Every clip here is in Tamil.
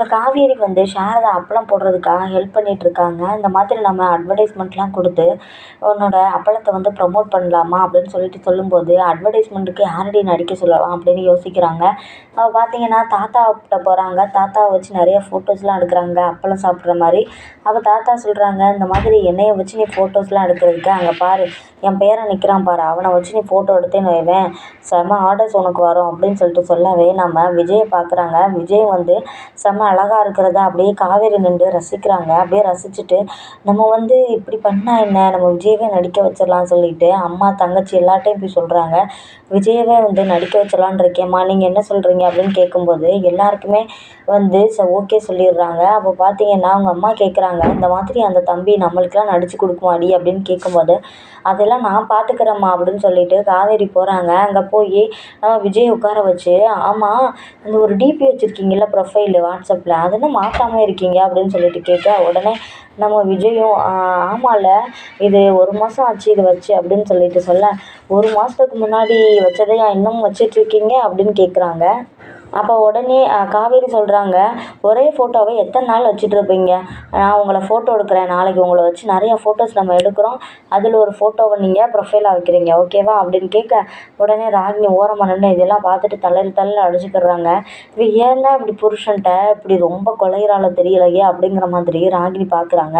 இப்போ காவேரிக்கு வந்து சாரதா அப்பளம் போடுறதுக்காக ஹெல்ப் பண்ணிகிட்ருக்காங்க இந்த மாதிரி நம்ம அட்வர்டைஸ்மெண்ட்லாம் கொடுத்து உன்னோட அப்பளத்தை வந்து ப்ரமோட் பண்ணலாமா அப்படின்னு சொல்லிட்டு சொல்லும்போது அட்வர்டைஸ்மெண்ட்டுக்கு யாரடி நடிக்க சொல்லலாம் அப்படின்னு யோசிக்கிறாங்க. அவள் பார்த்தீங்கன்னா தாத்தாக்கிட்ட போகிறாங்க தாத்தாவை வச்சு நிறைய ஃபோட்டோஸ்லாம் எடுக்கிறாங்க. அப்பளம் சாப்பிட்ற மாதிரி. அப்போ தாத்தா சொல்கிறாங்க இந்த மாதிரி என்னையை வச்சு நீ ஃபோட்டோஸ்லாம் எடுக்கிறதுக்கு அங்கே பாரு. என் பேரை நிற்கிறான் பாரு. அவனை வச்சு நீ ஃபோட்டோ எடுத்தேன்னு வைவேன் செம்ம ஆர்டர்ஸ் உனக்கு வரும் அப்படின்னு சொல்லிட்டு சொல்லவே நம்ம விஜயை பார்க்குறாங்க விஜய் வந்து செம்ம அழகாக இருக்கிறத? அப்படியே காவேரி நின்று ரசிக்கிறாங்க. அப்படியே ரசிச்சுட்டு நம்ம வந்து இப்படி பண்ணால் என்ன? நம்ம விஜயவே நடிக்க வச்சிடலாம் சொல்லிட்டு அம்மா தங்கச்சி எல்லார்ட்டையும் போய் சொல்கிறாங்க விஜயவே வந்து நடிக்க வச்சிடலான்னு இருக்கேம்மா. நீங்கள் என்ன சொல்கிறீங்க அப்படின்னு கேட்கும்போது எல்லாருக்குமே வந்து ச ஓகே சொல்லிடுறாங்க. அப்போ பார்த்தீங்கன்னா அவங்க அம்மா கேட்குறாங்க இந்த மாதிரி அந்த தம்பி நம்மளுக்கெல்லாம் நடித்து கொடுக்குமாடி? அப்படின்னு கேட்கும்போது அதெல்லாம் நான் பார்த்துக்கிறேம்மா அப்படின்னு சொல்லிட்டு காவேரி போகிறாங்க அங்கே போய் விஜய் உட்கார வச்சு ஆமாம் அந்த ஒரு டிபி வச்சுருக்கீங்கல்ல ப்ரொஃபைலு வாட்ஸ்அப் அதை என்ன மாற்றாம இருக்கீங்க? அப்படின்னு சொல்லிட்டு கேட்க உடனே நம்ம விஜயும் ஆமாம்ல இது ஒரு மாதம் ஆச்சு இதை வச்சு அப்படின்னு சொல்லிட்டு சொல்ல ஒரு மாதத்துக்கு முன்னாடி வச்சதையா இன்னும் வச்சிட்ருக்கீங்க அப்படின்னு கேட்குறாங்க அப்போ உடனே காவேரி சொல்கிறாங்க ஒரே ஃபோட்டோவை எத்தனை நாள் வச்சுட்ருப்பீங்க நான் உங்களை ஃபோட்டோ எடுக்கிறேன். நாளைக்கு உங்களை வச்சு நிறையா ஃபோட்டோஸ் நம்ம எடுக்கிறோம். அதில் ஒரு ஃபோட்டோவை நீங்கள் ப்ரொஃபைலாக வைக்கிறீங்க. ஓகேவா அப்படின்னு கேட்க உடனே ராகினி ஓரமாக நின்று இதெல்லாம் பார்த்துட்டு தலையில் தலையில் அடிச்சுக்கிறாங்க இவ ஏன் தான் இப்படி புருஷன்ட்ட இப்படி ரொம்ப கொலையிறாளோ தெரியலையே அப்படிங்கிற மாதிரி ராகினி பார்க்குறாங்க.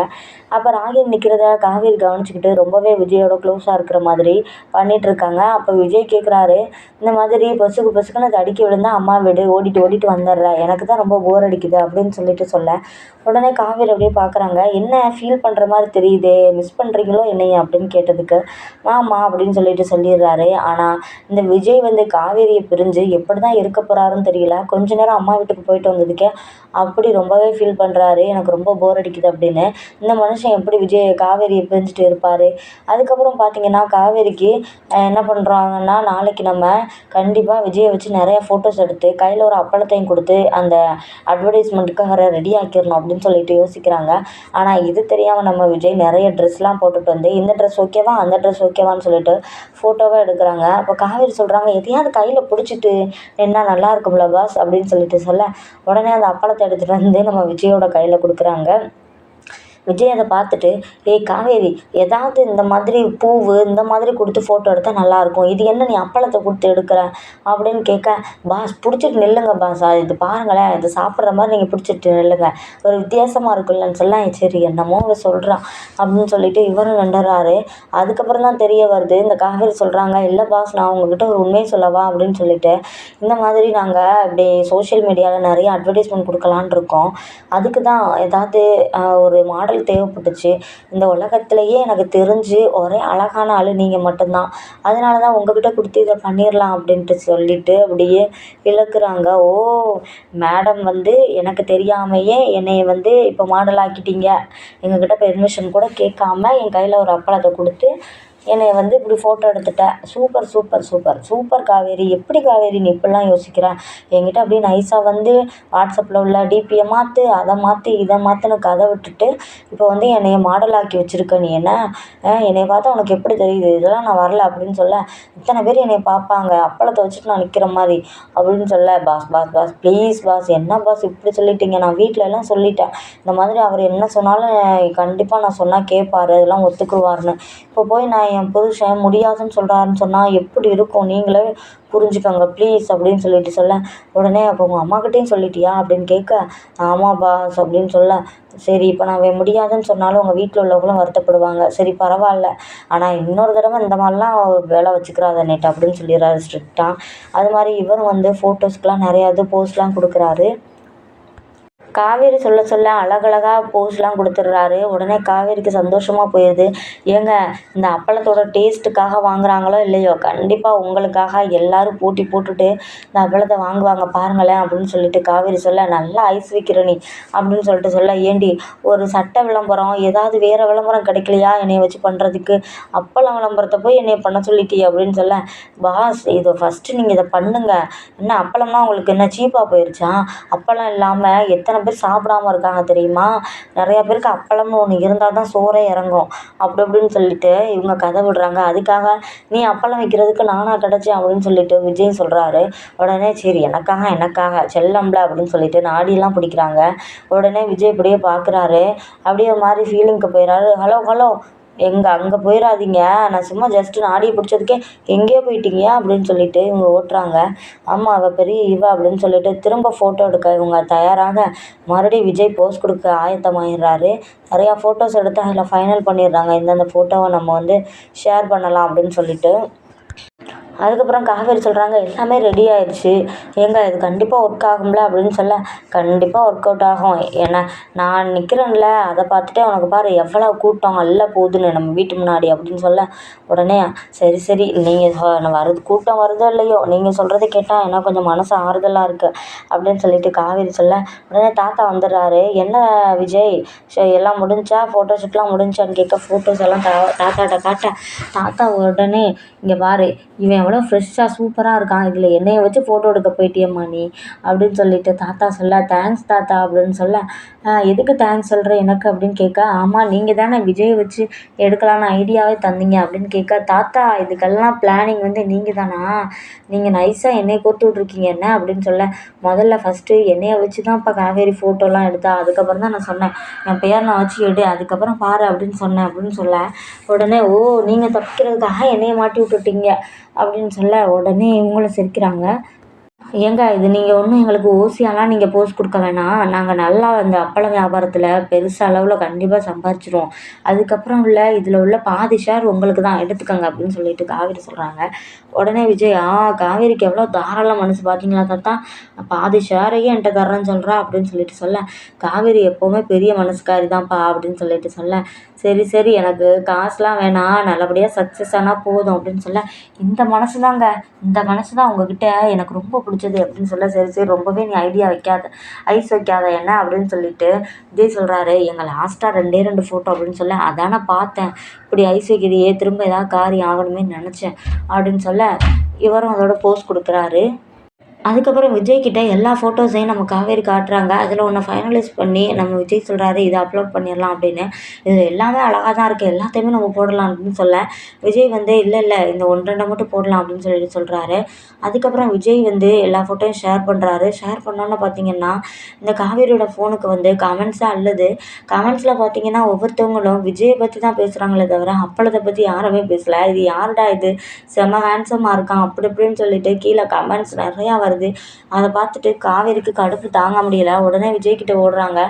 அப்போ ராகினி நிற்கிறத காவேரி கவனிச்சுக்கிட்டு ரொம்பவே விஜயோட க்ளோஸாக இருக்கிற மாதிரி பண்ணிகிட்ருக்காங்க அப்போ விஜய் கேட்குறாரு இந்த மாதிரி பொசுக்கு பொசுக்குன்னு அது அடிக்க விழுந்தா அம்மா விடு அப்படியே ஓடிட்டு ஓடிட்டு வந்துடுறா. எனக்கு தான் ரொம்ப போர் அடிக்குது அப்படின்னு சொல்லிட்டு சொல்ல. உடனே காவேரி அப்படியே பார்க்குறாங்க என்ன ஃபீல் பண்ணுற மாதிரி தெரியுதே? மிஸ் பண்ணுறீங்களோ என்னைய அப்படின்னு கேட்டதுக்கு மாமா அப்படின்னு சொல்லிட்டு சொல்லிடுறாரு. ஆனால் இந்த விஜய் வந்து காவேரியை பிரிஞ்சு எப்படி தான் இருக்க போகிறாருன்னு தெரியல. கொஞ்ச நேரம் அம்மா வீட்டுக்கு போயிட்டு வந்ததுக்கே அப்படி ரொம்பவே ஃபீல் பண்ணுறாரு எனக்கு ரொம்ப போர் அடிக்குது அப்படின்னு. இந்த மனுஷன் எப்படி விஜய் காவேரியை பிரிஞ்சுட்டு இருப்பார்? அதுக்கப்புறம் பார்த்தீங்கன்னா காவேரிக்கு என்ன பண்ணுறாங்கன்னா நாளைக்கு நம்ம கண்டிப்பாக விஜயை வச்சு நிறையா ஃபோட்டோஸ் எடுத்து கையில் ஒரு அப்பளத்தையும் கொடுத்து அந்த அட்வர்டைஸ்மெண்ட்டுக்காக ரெடி ஆக்கிடணும் அப்படின்னு சொல்லிட்டு யோசிக்கிறாங்க. ஆனால் இது தெரியாமல் நம்ம விஜய் நிறைய ட்ரெஸ்லாம் போட்டுட்டு வந்து இந்த ட்ரெஸ் ஓகேவா அந்த ட்ரெஸ் ஓகேவான்னு சொல்லிட்டு ஃபோட்டோவை எடுக்கிறாங்க. அப்போ காவேரி சொல்கிறாங்க எதையாவது கையில் பிடிச்சிட்டு என்ன நல்லா இருக்கும்ல பாஸ்? அப்படின்னு சொல்லிட்டு சொல்ல உடனே அந்த அப்பளத்தை எடுத்துகிட்டு வந்து நம்ம விஜயோட கையில் கொடுக்குறாங்க. விஜய் அதை பார்த்துட்டு ஏய் காவேரி ஏதாவது இந்த மாதிரி பூவு இந்த மாதிரி கொடுத்து ஃபோட்டோ எடுத்தால் நல்லாயிருக்கும். இது என்ன நீ அப்பளத்தை கொடுத்து எடுக்கிற? அப்படின்னு கேட்க பாஸ் பிடிச்சிட்டு நில்லுங்க பாஸ். இது பாருங்களேன் இது சாப்பிட்ற மாதிரி நீங்கள் பிடிச்சிட்டு நில்லுங்க. ஒரு வித்தியாசமாக இருக்குல்லன்னு சொல்ல சரி என்னமோ அவர் சொல்கிறான் அப்படின்னு சொல்லிட்டு இவரும் நின்றுறாரு அதுக்கப்புறம் தான் தெரிய வருது இந்த காவேரி சொல்கிறாங்க இல்லை பாஸ் நான் உங்ககிட்ட ஒரு உண்மையை சொல்லவா? அப்படின்னு சொல்லிட்டு இந்த மாதிரி நாங்கள் இப்படி சோஷியல் மீடியாவில் நிறைய அட்வர்டைஸ்மெண்ட் கொடுக்கலான்னு இருக்கோம். அதுக்கு தான் ஏதாவது ஒரு மாடல் தேவைப்பட்டுச்சு. இந்த உலகத்துலேயே எனக்கு தெரிஞ்சு ஒரே அழகான ஆள் நீங்கள் மட்டும்தான். அதனால தான் உங்கக்கிட்ட கொடுத்து இதை பண்ணிடலாம் அப்படின்ட்டு சொல்லிட்டு அப்படியே இழக்கிறாங்க. ஓ மேடம் வந்து எனக்கு தெரியாமையே என்னைய வந்து இப்போ மாடல் ஆக்கிட்டீங்க. எங்கக்கிட்ட பெர்மிஷன் கூட கேட்காம என் கையில் ஒரு அப்பளத்தை கொடுத்து என்னை வந்து இப்படி ஃபோட்டோ எடுத்துட்ட. Super super super super Kaveri. எப்படி காவேரி நீ இப்படிலாம் யோசிக்கிற? என்கிட்ட அப்படியே நைஸாக வந்து வாட்ஸ்அப்பில் உள்ள டிபியை மாற்று அதை மாற்று இதை மாற்றுன்னு கதை விட்டுட்டு இப்போ வந்து என்னைய மாடல் ஆக்கி வச்சுருக்க நீ என்ன? என்னை பார்த்தா உனக்கு எப்படி தெரியுது? இதெல்லாம் நான் வரல அப்படின்னு சொல்ல இத்தனை பேர் என்னைய பார்ப்பாங்க. அப்பளத்தை வச்சுட்டு நான் நிற்கிற மாதிரி அப்படின்னு சொல்ல boss boss boss please boss என்ன பாஸ் இப்படி சொல்லிட்டீங்க? நான் வீட்டில எல்லாம் சொல்லிட்டேன். இந்த மாதிரி அவர் என்ன சொன்னாலும் கண்டிப்பாக நான் சொன்னால் கேட்பாரு அதெல்லாம் ஒத்துக்குவாருன்னு. இப்போ போய் நான் என் புருஷன் முடியாதுன்னு சொல்கிறாருன்னு சொன்னால் எப்படி இருக்கும்? நீங்களே புரிஞ்சுக்கோங்க ப்ளீஸ் அப்படின்னு சொல்லிட்டு சொல்ல. உடனே அப்போ உங்கள் அம்மாக்கிட்டேயும் சொல்லிட்டியா அப்படின்னு கேட்க ஆமாம் பாஸ் அப்படின்னு சொல்ல. சரி இப்போ நான் முடியாதுன்னு சொன்னாலும் உங்கள் வீட்டில் உள்ளவங்களும் வருத்தப்படுவாங்க. சரி பரவாயில்ல. ஆனால் இன்னொரு தடவை இந்த மாதிரிலாம் வேலை வச்சுக்கிறாத நேட்டு அப்படின்னு சொல்லிடுறாரு ஸ்ட்ரிக்டாக அது மாதிரி இவரும் வந்து ஃபோட்டோஸ்க்கெலாம் நிறையா இது போஸ்ட்லாம் கொடுக்குறாரு. காவேரி சொல்ல சொல்ல அழகழகாக போஸ்லாம் கொடுத்துட்றாரு. உடனே காவேரிக்கு சந்தோஷமாக போயிடுது ஏங்க இந்த அப்பளத்தோட டேஸ்ட்டுக்காக வாங்குறாங்களோ இல்லையோ? கண்டிப்பாக உங்களுக்காக எல்லோரும் போட்டி போட்டுட்டு இந்த அப்பளத்தை வாங்குவாங்க பாருங்களேன் அப்படின்னு சொல்லிட்டு காவேரி சொல்ல நல்லா ஐஸ் வைக்கிற நீ அப்படின்னு சொல்லிட்டு சொல்ல ஏண்டி ஒரு சட்ட விளம்பரம் ஏதாவது வேறு விளம்பரம் கிடைக்கலையா என்னைய வச்சு பண்ணுறதுக்கு அப்பளம் விளம்பரத்தை போய் என்னைய பண்ண சொல்லிட்டி அப்படின்னு சொல்ல பாஸ் இதை ஃபஸ்ட்டு நீங்கள் இதை பண்ணுங்கள் என்ன அப்பளம்னா உங்களுக்கு என்ன சீப்பாக போயிடுச்சா அப்பளம் இல்லாமல் எத்தனை பேர் சாப்பிடாம இருக்காங்க தெரியுமா? நிறையா பேருக்கு அப்பளம்னு ஒன்று இருந்தால் தான் சோறே இறங்கும். அப்படி இப்படின்னு சொல்லிட்டு இவங்க கதை விடுறாங்க. அதுக்காக நீ அப்பளம் வைக்கிறதுக்கு நானாக கிடச்சேன் அப்படின்னு சொல்லிட்டு விஜய் சொல்கிறாரு உடனே சரி எனக்காக எனக்காக செல்லம்ல அப்படின்னு சொல்லிட்டு நாடியெல்லாம் பிடிக்கிறாங்க. உடனே விஜய் இப்படியே பார்க்குறாரு அப்படியே மாதிரி ஃபீலிங்க்கு போயிடுறாரு ஹலோ ஹலோ எங்கே அங்கே போயிடாதீங்க நான் சும்மா ஜஸ்ட்டு நாடியை பிடிச்சதுக்கே எங்கேயோ போயிட்டீங்க அப்படின்னு சொல்லிட்டு இவங்க ஓட்டுறாங்க. ஆமாம் அவள் பெரிய இவ அப்படின்னு சொல்லிட்டு திரும்ப ஃபோட்டோ எடுக்க இவங்க தயாராக மறுபடியும் விஜய் போஸ் கொடுக்க ஆயத்தமாயிடுறாரு நிறையா ஃபோட்டோஸ் எடுத்து அதில் ஃபைனல் பண்ணிடுறாங்க. இந்தந்த ஃபோட்டோவை நம்ம வந்து ஷேர் பண்ணலாம் அப்படின்னு சொல்லிட்டு. அதுக்கப்புறம் காவேரி சொல்கிறாங்க எல்லாமே ரெடி ஆயிடுச்சு. ஏங்க இது கண்டிப்பாக ஒர்க் ஆகும்ல? அப்படின்னு சொல்ல கண்டிப்பாக ஒர்க் அவுட் ஆகும். ஏன்னா நான் நிற்கிறேன்ல அதை பார்த்துட்டு உனக்கு பாரு எவ்வளோ கூட்டம் அல்ல போகுதுன்னு நம்ம வீட்டு முன்னாடி அப்படின்னு சொல்ல உடனே சரி சரி. நீங்கள் வருது கூட்டம் வருதோ இல்லையோ? நீங்கள் சொல்கிறத கேட்டால் எனக்கு கொஞ்சம் மனசு ஆறுதலாக இருக்குது அப்படின்னு சொல்லிட்டு காவேரி சொல்ல உடனே தாத்தா வந்துடுறாரு. என்ன விஜய்? ஸோ எல்லாம் முடிஞ்சா ஃபோட்டோஷூட்லாம் முடிஞ்சான்னு கேட்க ஃபோட்டோஸ் எல்லாம் தா தாத்தாட்ட காட்ட. தாத்தா உடனே இங்கே பாரு இவன் எவ்வளோ ஃப்ரெஷ்ஷாக சூப்பராக இருக்கான். இதில் என்னையை வச்சு ஃபோட்டோ எடுக்க போயிட்டியம்மா நீ? அப்படின்னு சொல்லிட்டு தாத்தா சொல்ல தேங்க்ஸ் தாத்தா அப்படின்னு சொல்ல எதுக்கு தேங்க்ஸ் சொல்கிற எனக்கு? அப்படின்னு கேட்க ஆமாம் நீங்கள் தானே விஜய் வச்சு எடுக்கலான்னு ஐடியாவே தந்தீங்க அப்படின்னு கேட்க தாத்தா இதுக்கெல்லாம் பிளானிங் வந்து நீங்கள் தானா? நீங்கள் நைஸாக என்னையை கோர்த்து விட்ருக்கீங்க என்ன? அப்படின்னு சொல்ல முதல்ல ஃபஸ்ட்டு என்னையை வச்சு தான் இப்போ காவேரி ஃபோட்டோலாம் எடுத்தா. அதுக்கப்புறம் தான் நான் சொன்னேன் என் பேர் நான் வச்சு எடு அதுக்கப்புறம் பாரு அப்படின்னு சொன்னேன் அப்படின்னு சொல்ல உடனே ஓ நீங்கள் தப்பிக்கிறதுக்காக என்னையை மாட்டி விட்டுட்டீங்க அப்படின்னு அப்படின்னு சொல்ல உடனே இவங்களும் சிரிக்கிறாங்க. ஏங்க இது நீங்கள் ஒன்றும் எங்களுக்கு ஓசியாலாம் நீங்கள் போஸ் கொடுக்க வேணாம். நாங்கள் நல்லா அந்த அப்பளம் வியாபாரத்தில் பெருசு அளவில் கண்டிப்பாக சம்பாரிச்சிருவோம். அதுக்கப்புறம் உள்ள இதில் உள்ள பாதி ஷேர் உங்களுக்கு தான். எடுத்துக்கோங்க அப்படின்னு சொல்லிட்டு காவேரி சொல்கிறாங்க உடனே விஜய் ஆ காவேரிக்கு எவ்வளோ தாராள மனசு பார்த்தீங்களா தாத்தா? பாதி ஷேரையே என்கிட்ட தர்றேன்னு சொல்கிறா அப்படின்னு சொல்லிட்டு சொல்ல காவேரி எப்போவுமே பெரிய மனசுக்காரி தான்ப்பா அப்படின்னு சொல்லிட்டு சொல்ல சரி சரி எனக்கு காசுலாம் வேணாம் நல்லபடியாக சக்ஸஸ் ஆனால் போதும் அப்படின்னு சொல்ல இந்த மனசு தாங்க இந்த மனசு தான் உங்ககிட்ட எனக்கு ரொம்ப பிடிச்சது அப்படின்னு சொல்ல சரி சரி ரொம்பவே நீ ஐடியா வைக்காத ஐஸ் வைக்காத என்ன அப்படின்னு சொல்லிட்டு விஜய் சொல்கிறாரு எங்கள் லாஸ்ட்டாக ரெண்டே ரெண்டு ஃபோட்டோ அப்படின்னு சொல்ல அதானே பார்த்தேன். இப்படி ஐஸ் வைக்கிறியே திரும்ப ஏதாவது காரியம் ஆகணுமே நினச்சேன் அப்படின்னு சொல்ல இவரும் அதோட போஸ் கொடுக்குறாரு. அதுக்கப்புறம் விஜய்கிட்ட எல்லா ஃபோட்டோஸையும் நம்ம காவேரி காட்டுறாங்க. அதில் ஒன்று ஃபைனலைஸ் பண்ணி நம்ம விஜய் சொல்கிறாரு இதை அப்லோட் பண்ணிடலாம் அப்படின்னு. இது எல்லாமே அழகாக தான் இருக்குது எல்லாத்தையுமே நம்ம போடலாம் அப்படின்னு சொல்ல விஜய் வந்து இல்லை இல்லை இந்த ஒன்று ரெண்டை மட்டும் போடலாம் அப்படின்னு சொல்லிட்டு சொல்கிறாரு அதுக்கப்புறம் விஜய் வந்து எல்லா ஃபோட்டோயும் ஷேர் பண்ணுறாரு ஷேர் பண்ணோன்னு பார்த்தீங்கன்னா இந்த காவேரியோட ஃபோனுக்கு வந்து கமெண்ட்ஸாக அல்லது கமெண்ட்ஸில் பார்த்தீங்கன்னா ஒவ்வொருத்தவங்களும் விஜயை பற்றி தான் பேசுகிறாங்களே தவிர அப்பளத்தை பற்றி யாருமே பேசலை. இது யாருடா இது? செம்ம ஹேண்ட்ஸமாக இருக்கான் அப்படி இப்படின்னு சொல்லிட்டு கீழே கமெண்ட்ஸ் நிறையா வருது. அதை பார்த்துட்டு காவேரிக்கு கடுப்பு தாங்க முடியல. உடனே விஜய்கிட்ட ஓடுறாங்க.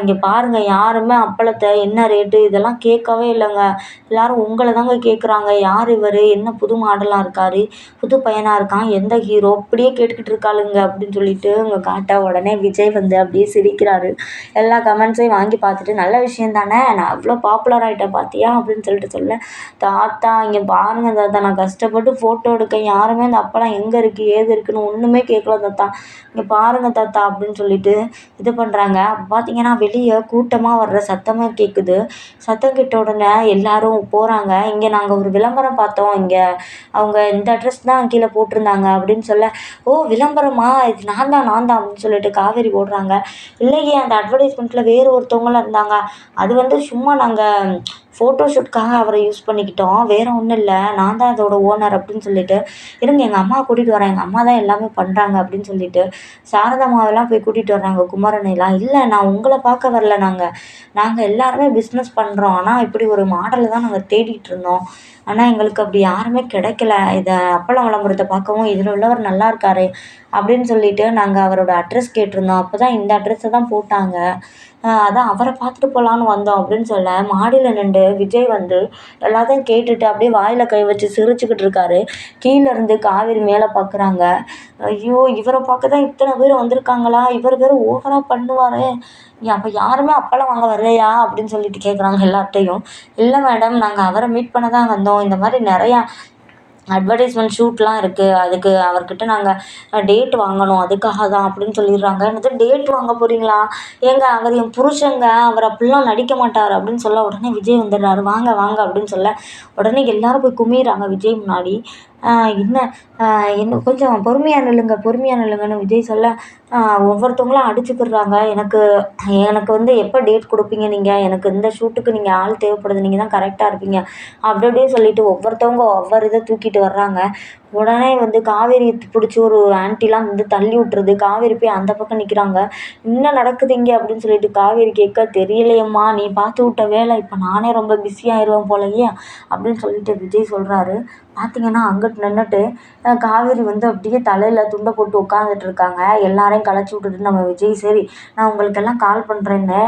இங்கே பாருங்கள் யாருமே அப்பளத்தை என்ன ரேட்டு இதெல்லாம் கேட்கவே இல்லைங்க. எல்லாரும் உங்களை தாங்க கேட்குறாங்க யார் இவர்? என்ன புது மாடலாக இருக்கார்? புது பையனாக இருக்கான்? எந்த ஹீரோ அப்படியே கேட்டுக்கிட்டு இருக்காளுங்க அப்படின்னு சொல்லிட்டு அவங்க காட்ட உடனே விஜய் வந்து அப்படியே சிரிக்கிறாரு. எல்லா கமெண்ட்ஸையும் வாங்கி பார்த்துட்டு நல்ல விஷயம் தானே? நான் அவ்வளோ பாப்புலர் ஆகிட்டேன் பார்த்தியா அப்படின்னு சொல்லிட்டு சொல்ல தாத்தா இங்கே பாருங்கள் தாத்தா நான் கஷ்டப்பட்டு ஃபோட்டோ எடுக்க யாருமே அந்த அப்பளம் எங்கே இருக்குது ஏது இருக்குன்னு ஒன்று ஒன்றுமே கேட்கல தாத்தா. இங்கே பாருங்கள் தாத்தா அப்படின்னு சொல்லிட்டு இது பண்ணுறாங்க பார்த்தீங்கன்னா வெளியே கூட்டமாக வர்ற சத்தமாக கேட்குது சத்தம் கேட்ட உடனே எல்லாரும் போகிறாங்க இங்கே நாங்கள் ஒரு விளம்பரம் பார்த்தோம். இங்கே அவங்க இந்த அட்ரஸ் தான் கீழே போட்டிருந்தாங்க அப்படின்னு சொல்ல ஓ விளம்பரமா? இது நான் தான் நான் தான் அப்படின்னு சொல்லிட்டு காவேரி போடுறாங்க இல்லையே அந்த அட்வர்டைஸ்மெண்ட்டில் வேறு ஒருத்தவங்களும் இருந்தாங்க. அது வந்து சும்மா நாங்கள் ஃபோட்டோஷூட்காக அவரை யூஸ் பண்ணிக்கிட்டோம். வேறு ஒன்றும் இல்லை. நான் தான் அதோட ஓனர் அப்படின்னு சொல்லிட்டு இருங்க எங்கள் அம்மாவை கூட்டிகிட்டு வரேன். எங்கள் அம்மா தான் எல்லாமே பண்ணுறாங்க அப்படின்னு சொல்லிட்டு சாரதாமாவெல்லாம் போய் கூட்டிகிட்டு வர்றாங்க குமரனைலாம் இல்லை நான் உங்களை பார்க்க வரல நாங்கள் நாங்கள் எல்லாருமே பிஸ்னஸ் பண்ணுறோம் ஆனால் இப்படி ஒரு மாடலை தான் நாங்கள் தேடிகிட்டு இருந்தோம். ஆனால் எங்களுக்கு அப்படி யாருமே கிடைக்கல. இதை அப்பளம் விளம்பரத்தை பார்க்கவும் இதில் உள்ளவர் நல்லா இருக்காரே அப்படின்னு சொல்லிட்டு நாங்கள் அவரோட அட்ரஸ் கேட்டிருந்தோம். அப்போ தான் இந்த அட்ரஸை தான் போட்டாங்க. அதான் அவரை பார்த்துட்டு போகலான்னு வந்தோம் அப்படின்னு சொல்ல மாடியில் நின்று விஜய் வந்து எல்லாத்தையும் கேட்டுட்டு அப்படியே வாயில் கை வச்சு சிரிச்சுக்கிட்டு இருக்காரு. கீழேருந்து காவேரி மேலே பார்க்குறாங்க ஐயோ இவரை பார்க்க தான் இத்தனை பேர் வந்திருக்காங்களா? இவர் வேறு ஓவராக பண்ணுவார். அப்போ யாருமே அப்பளம் வாங்க வரலையா? அப்படின்னு சொல்லிட்டு கேட்குறாங்க எல்லார்ட்டையும். இல்லை மேடம் நாங்கள் அவரை மீட் பண்ண தான் வந்தோம். இந்த மாதிரி நிறையா அட்வர்டைஸ்மெண்ட் ஷூட்லாம் இருக்குது அதுக்கு அவர்கிட்ட நாங்கள் டேட் வாங்கணும். அதுக்காக தான் அப்படின்னு சொல்லிடுறாங்க. என்னது டேட் வாங்க போகிறீங்களா ஏங்க அவர் என் புருஷங்க. அவர் அப்படிலாம் நடிக்க மாட்டார் அப்படின்னு சொல்ல உடனே விஜய் வந்துடுறாரு. வாங்க வாங்க அப்படின்னு சொல்ல உடனே எல்லோரும் போய் குமிறாங்க விஜய் முன்னாடி. என்ன? இன்னும் கொஞ்சம் பொறுமையாக நில்லுங்க பொறுமையாக நில்லுங்கன்னு விஜய் சொல்ல ஒவ்வொருத்தவங்களும் அடிச்சுக்கிடுறாங்க. எனக்கு எனக்கு வந்து எப்போ டேட் கொடுப்பீங்க நீங்கள் எனக்கு இந்த ஷூட்டுக்கு நீங்கள் ஆள் தேவைப்படுது நீங்கள் தான் கரெக்டாக இருப்பீங்க. அப்படி அப்படியே சொல்லிட்டு ஒவ்வொருத்தவங்க ஒவ்வொரு இதை தூக்கிட்டு வர்றாங்க. உடனே வந்து காவேரி பிடிச்சி ஒரு ஆன்ட்டிலாம் வந்து தள்ளி விட்றது காவேரி போய் அந்த பக்கம் நிற்கிறாங்க என்ன நடக்குது இங்கே அப்படின்னு சொல்லிட்டு காவேரி கேட்க தெரியலையேம்மா நீ பார்த்து விட்ட வேலை இப்போ நானே ரொம்ப பிஸியாகிருவேன் போலயே அப்படின்னு சொல்லிட்டு விஜய் சொல்கிறாரு பார்த்தீங்கன்னா அங்கிட்டு நின்றுட்டு காவேரி வந்து அப்படியே தலையில் துண்டை போட்டு உட்காந்துட்டு இருக்காங்க. எல்லாரையும் கலைச்சி விட்டுட்டு நம்ம விஜய் சரி நான் உங்களுக்கெல்லாம் கால் பண்ணுறேன்னு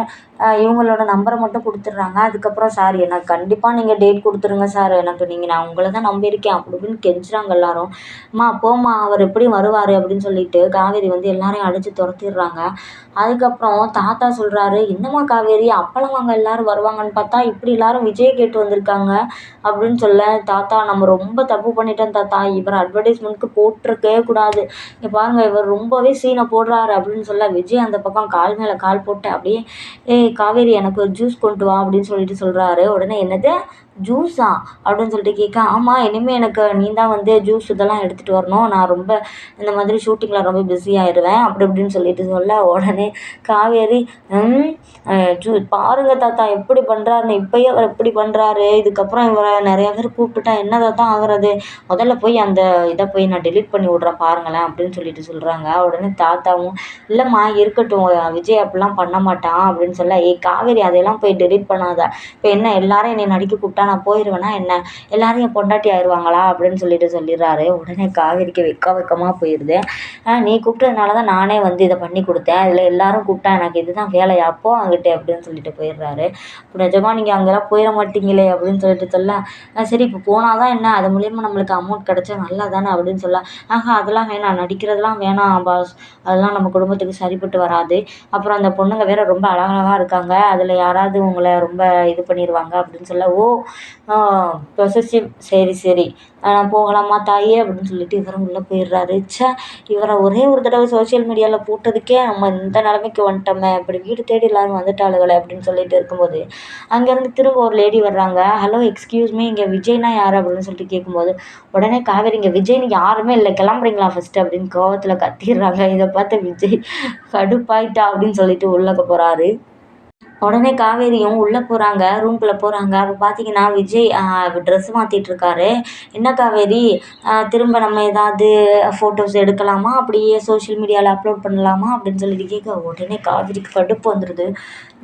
இவங்களோட நம்பரை மட்டும் கொடுத்துட்றாங்க. அதுக்கப்புறம் சார் எனக்கு கண்டிப்பாக நீங்கள் டேட் கொடுத்துருங்க சார். எனக்கு நீங்கள் நான் உங்களை தான் நம்பியிருக்கேன். அப்படி இப்படின்னு கெஞ்சுறாங்க எல்லாரும். அம்மா போம்மா அவர் எப்படி வருவார் அப்படின்னு சொல்லிட்டு காவேரி வந்து எல்லாரையும் அடித்து துரத்திடுறாங்க. அதுக்கப்புறம் தாத்தா சொல்கிறாரு என்னம்மா காவேரி அப்பளம் அவங்க எல்லோரும் வருவாங்கன்னு பார்த்தா இப்படி எல்லாரும் விஜய் கேட்டு வந்திருக்காங்க. அப்படின்னு சொல்ல தாத்தா நம்ம ரொம்ப தப்பு பண்ணிட்டோம் தாத்தா. இவர் அட்வர்டைஸ்மெண்ட்க்கு போட்டிருக்கவே கூடாது. இங்கே பாருங்கள் இவர் ரொம்பவே சீனை போடுறாரு. அப்படின்னு சொல்ல விஜய் அந்த பக்கம் கால் மேலே கால் போட்டு அப்படியே ஏய் காவேரி எனக்கு ஒரு ஜூஸ் கொண்டு வா அப்படின்னு சொல்லிட்டு சொல்கிறாரு உடனே என்னது? ஜூஸா அப்படின்னு சொல்லிட்டு கேட்க ஆமாம் இனிமேல் எனக்கு நீ தான் வந்து ஜூஸ் இதெல்லாம் எடுத்துகிட்டு வரணும். நான் ரொம்ப இந்த மாதிரி ஷூட்டிங்கில் ரொம்ப பிஸி ஆயிடுவேன் அப்படி இப்படின்னு சொல்லிட்டு சொல்ல உடனே காவேரி ஜூ பாருங்கள் தாத்தா எப்படி பண்ணுறாருன்னு இப்போயே அவர் எப்படி பண்ணுறாரு இதுக்கப்புறம் இவரை நிறையா பேர் கூப்பிட்டுட்டா என்ன தாத்தா ஆகுறது? முதல்ல போய் அந்த இதை போய் நான் டெலிட் பண்ணி விட்றேன் பாருங்களேன் அப்படின்னு சொல்லிட்டு சொல்கிறாங்க உடனே தாத்தாவும் இல்லைம்மா இருக்கட்டும் விஜய் அப்படிலாம் பண்ண மாட்டான் அப்படின்னு சொல்ல ஏய் காவேரி அதையெல்லாம் போய் டெலிட் பண்ணாத. இப்போ என்ன எல்லாரும் என்னை நடிக்க கூப்பிட்டா நான் போயிடுவேனா என்ன? எல்லாரும் என் பொண்டாட்டி ஆயிடுவாங்களா அப்படின்னு சொல்லிட்டு சொல்லிடுறாரு. உடனே காவேரிக்கு வெக்க வெக்கமாக போயிடுது நீ கூப்பிட்டதுனால தான் நானே வந்து இதை பண்ணி கொடுத்தேன். இதில் எல்லாரும் கூப்பிட்டா எனக்கு இதுதான் வேலையா அப்போ அங்கிட்டு அப்படின்னு சொல்லிட்டு போயிடுறாரு. இப்போ நிஜமாக நீங்கள் அங்கெல்லாம் போயிட மாட்டீங்களே? அப்படின்னு சொல்லிட்டு சொல்ல சரி இப்போ போனால் தான் என்ன? அது மூலியமாக நம்மளுக்கு அமௌண்ட் கிடச்சா நல்லா தானே அப்படின்னு சொல்ல ஆஹா அதெல்லாம் வேணாம். நடிக்கிறதெல்லாம் வேணாம் பாஸ். அதெல்லாம் நம்ம குடும்பத்துக்கு சரிப்பட்டு வராது. அப்புறம் அந்த பொண்ணுங்க வேற ரொம்ப அழகழகாக இருக்காங்க. அதில் யாராவது உங்களை ரொம்ப இது பண்ணிடுவாங்க அப்படின்னு சொல்ல ஓ பொசசிவ் சரி சரி. போகலாமா தாயே? அப்படின்னு சொல்லிட்டு இவரும் உள்ளே போயிடுறாரு. ச்சே இவரை ஒரே ஒரு தடவை சோஷியல் மீடியாவில் போட்டதுக்கே நம்ம இந்த நிலமைக்கு வந்துட்டோமே. இப்படி வீடு தேடி எல்லாரும் வந்துட்டாளுகளே அப்படின்னு சொல்லிட்டு இருக்கும்போது அங்கேருந்து திரும்ப ஒரு லேடி வர்றாங்க. ஹலோ எக்ஸ்கியூஸ் மீ இங்கே விஜய்னா யார்? அப்படின்னு சொல்லிட்டு கேட்கும்போது உடனே காவேரி இங்கே விஜய்னு யாருமே இல்லை. கிளம்புறீங்களா ஃபஸ்ட்டு அப்படின்னு கோவத்தில் கத்திடுறாங்க. இதை பார்த்து விஜய் கடுப்பாயிட்டா? அப்படின்னு சொல்லிட்டு உள்ளக்க போகிறாரு உடனே காவேரியும் உள்ளே போகிறாங்க ரூம்குள்ளே போகிறாங்க அப்போ பார்த்தீங்கன்னா விஜய் ட்ரெஸ் மாற்றிட்டுருக்காரு என்ன காவேரி? திரும்ப நம்ம ஏதாவது ஃபோட்டோஸ் எடுக்கலாமா? அப்படியே சோஷியல் மீடியாவில் அப்லோட் பண்ணலாமா? அப்படின்னு சொல்லிட்டு கேட்க உடனே காவேரிக்கு கடுப்பு வந்துடுது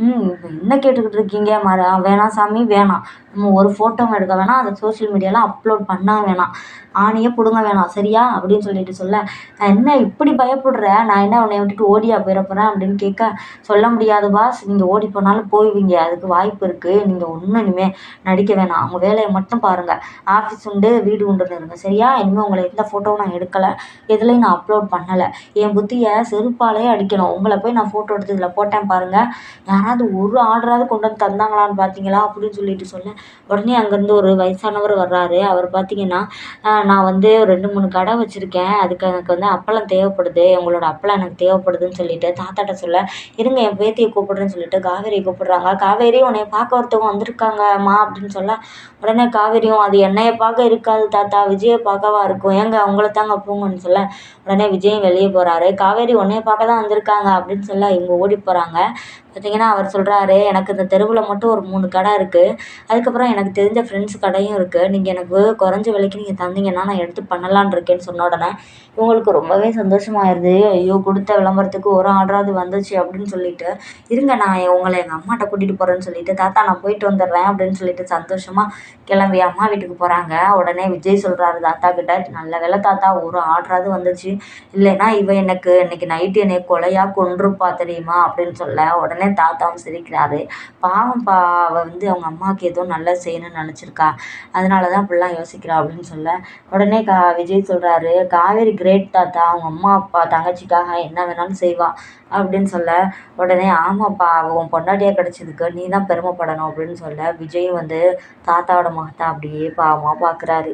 ம் என்ன கேட்டுக்கிட்டு இருக்கீங்க? மர வேணாம் சாமி வேணாம். நம்ம ஒரு ஃபோட்டோவும் எடுக்க வேணாம். அதை சோஷியல் மீடியாவில் அப்லோட் பண்ண வேணாம். ஆணியே பிடுங்க வேணாம். சரியா? அப்படின்னு சொல்லிட்டு சொல்ல என்ன இப்படி பயப்படுற? நான் என்ன உன்னை விட்டுட்டு ஓடியா போயிட போகிறேன் அப்படின்னு கேட்க சொல்ல முடியாது பாஸ் நீங்கள் ஓடி போனாலும் போய்விங்க அதுக்கு வாய்ப்பு இருக்குது நீங்கள் ஒன்றும் இனிமேல் நடிக்க வேணாம். அவங்க வேலையை மட்டும் பாருங்கள் ஆஃபீஸ் உண்டு வீடு உண்டுன்னு இருங்க. சரியா? இனிமேல் உங்களை எந்த ஃபோட்டோவும் நான் எடுக்கலை. எதுலேயும் நான் அப்லோட் பண்ணலை. என் புத்தியை செருப்பாலேயே அடிக்கணும். உங்களை போய் நான் ஃபோட்டோ எடுத்து இதில் போட்டேன் பாருங்கள் யாராவது ஒரு ஆர்டராவது கொண்டு வந்து தந்தாங்களான்னு பார்த்தீங்களா? அப்படின்னு சொல்லிட்டு சொல்ல உடனே அங்கேருந்து ஒரு வயசானவர் வர்றாரு. அவர் பார்த்தீங்கன்னா நான் வந்து ஒரு ரெண்டு மூணு கடை வச்சுருக்கேன். அதுக்கு எனக்கு வந்து அப்பளம் தேவைப்படுது. உங்களோட அப்பளம் எனக்கு தேவைப்படுதுன்னு சொல்லிட்டு தாத்தாட்ட சொல்ல இருங்க என் பேத்தியை கூப்பிடுறேன்னு சொல்லிட்டு காவேரியை கூப்பிடுறாங்க. காவேரி உன்னை பார்க்க ஒருத்தவங்க வந்திருக்காங்கம்மா அப்படின்னு சொல்ல உடனே காவேரியும் அது என்னையை பார்க்க இருக்காது தாத்தா. விஜயை பார்க்கவா இருக்கும். ஏங்க அவங்கள தாங்க போங்கன்னு சொல்ல உடனே விஜயும் வெளியே போகிறாரு காவேரி உன்னைய பார்க்க தான் வந்திருக்காங்க அப்படின்னு சொல்ல இவங்க ஓடி போகிறாங்க பார்த்தீங்கன்னா அவர் சொல்கிறாரு எனக்கு இந்த தெருவில் மட்டும் ஒரு மூணு கடை இருக்குது அதுக்கப்புறம் எனக்கு தெரிஞ்ச ஃப்ரெண்ட்ஸ் கடையும் இருக்குது நீங்கள் எனக்கு குறைஞ்ச விலைக்கு நீங்கள் தந்தீங்கன்னா நான் எடுத்து பண்ணலான்னு இருக்கேன்னு சொன்ன உடனே இவங்களுக்கு ரொம்பவே சந்தோஷமாயிருது. ஐயோ கொடுத்த விளம்பரத்துக்கு ஒரு ஆர்டராவது வந்துச்சு அப்படின்னு சொல்லிட்டு இருங்க நான் உங்களை எங்கள் அம்மாட்ட கூட்டிகிட்டு போகிறேன்னு சொல்லிட்டு தாத்தா நான் போயிட்டு வந்துடுறேன் அப்படின்னு சொல்லிட்டு சந்தோஷமாக கிளம்பி அம்மா வீட்டுக்கு போகிறாங்க உடனே விஜய் சொல்கிறாரு தாத்தா கிட்ட நல்ல வேலை தாத்தா ஒரு ஆர்டராவது வந்துச்சு. இல்லைன்னா இவ எனக்கு இன்னைக்கு நைட்டு என்னை கொலையாக கொன்றுப்பா தெரியுமா? அப்படின்னு சொல்ல உடனே உடனே தாத்தாவும் சிரிக்கிறாரு. பா அவள் வந்து அவங்க அம்மாவுக்கு ஏதோ நல்லா செய்யணும்னு நினச்சிருக்கா. அதனால தான் அப்படிலாம் யோசிக்கிறா அப்படின்னு சொல்ல உடனே கா விஜய் சொல்கிறாரு காவேரி கிரேட் தாத்தா அவங்க அம்மா அப்பா தங்கச்சிக்காக என்ன வேணாலும் செய்வாள் அப்படின்னு சொல்ல உடனே ஆமாப்பா உன் பொண்டாட்டியாக கிடச்சதுக்கு நீ தான் பெருமைப்படணும் அப்படின்னு சொல்ல விஜயும் வந்து தாத்தாவோட மகத்தா அப்படியே பாவமாக பார்க்குறாரு